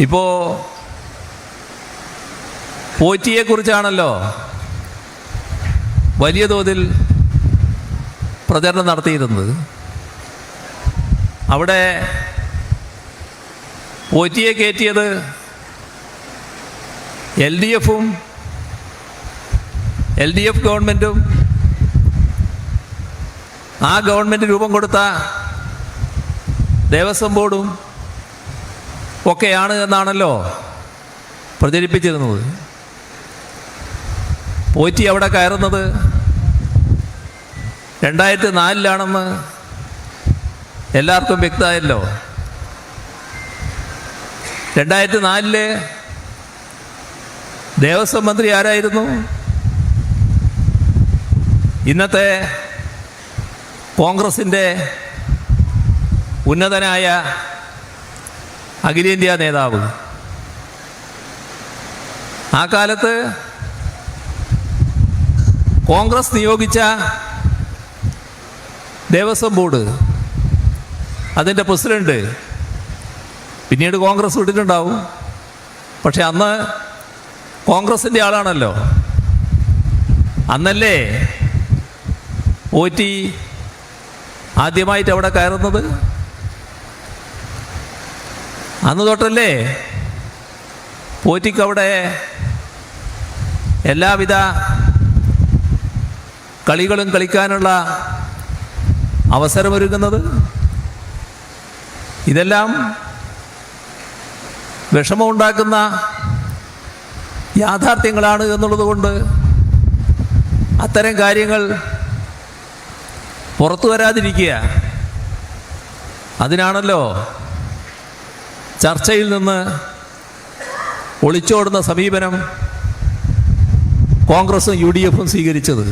ഇപ്പോൾ പോറ്റിയെക്കുറിച്ചാണല്ലോ വലിയ തോതിൽ പ്രചരണം നടത്തിയിരുന്നത്. അവിടെ പോറ്റിയെ കയറ്റിയത് എൽ ഡി എഫും എൽ ഡി എഫ് ഗവൺമെന്റും ആ ഗവൺമെന്റ് രൂപം കൊടുത്ത ദേവസ്വം ബോർഡും ഒക്കെയാണ് എന്നാണല്ലോ പ്രചരിപ്പിച്ചിരുന്നത്. പോറ്റി അവിടെ കയറുന്നത് രണ്ടായിരത്തി നാലിലാണെന്ന് എല്ലാവർക്കും വ്യക്തമായല്ലോ. രണ്ടായിരത്തി നാലിൽ ദേവസ്വം മന്ത്രി ആരായിരുന്നു? ഇന്നത്തെ കോൺഗ്രസിന്റെ ഉന്നതനായ അഖിലേന്ത്യാ നേതാവ്. ആ കാലത്ത് കോൺഗ്രസ് നിയോഗിച്ച ദേവസ്വം ബോർഡ് അതിന്റെ പ്രസിഡന്റ് പിന്നീട് കോൺഗ്രസ് വിട്ടിട്ടുണ്ടാവും. പക്ഷെ അന്ന് കോൺഗ്രസിന്റെ ആളാണല്ലോ. അന്നല്ലേ പോറ്റി ആദ്യമായിട്ട് അവിടെ കയറുന്നത്? അന്ന് തൊട്ടല്ലേ? പോറ്റിക്കവിടെ എല്ലാവിധ കളികളും കളിക്കാനുള്ള അവസരമൊരുങ്ങുന്നത്? ഇതെല്ലാം വിഷമമുണ്ടാക്കുന്ന യാഥാർത്ഥ്യങ്ങളാണ് എന്നുള്ളത് കൊണ്ട് അത്തരം കാര്യങ്ങൾ പുറത്തു വരാതിരിക്കുക. അതിനാണല്ലോ ചർച്ചയിൽ നിന്ന് ഒളിച്ചോടുന്ന സമീപനം കോൺഗ്രസും യു ഡി എഫും സ്വീകരിച്ചത്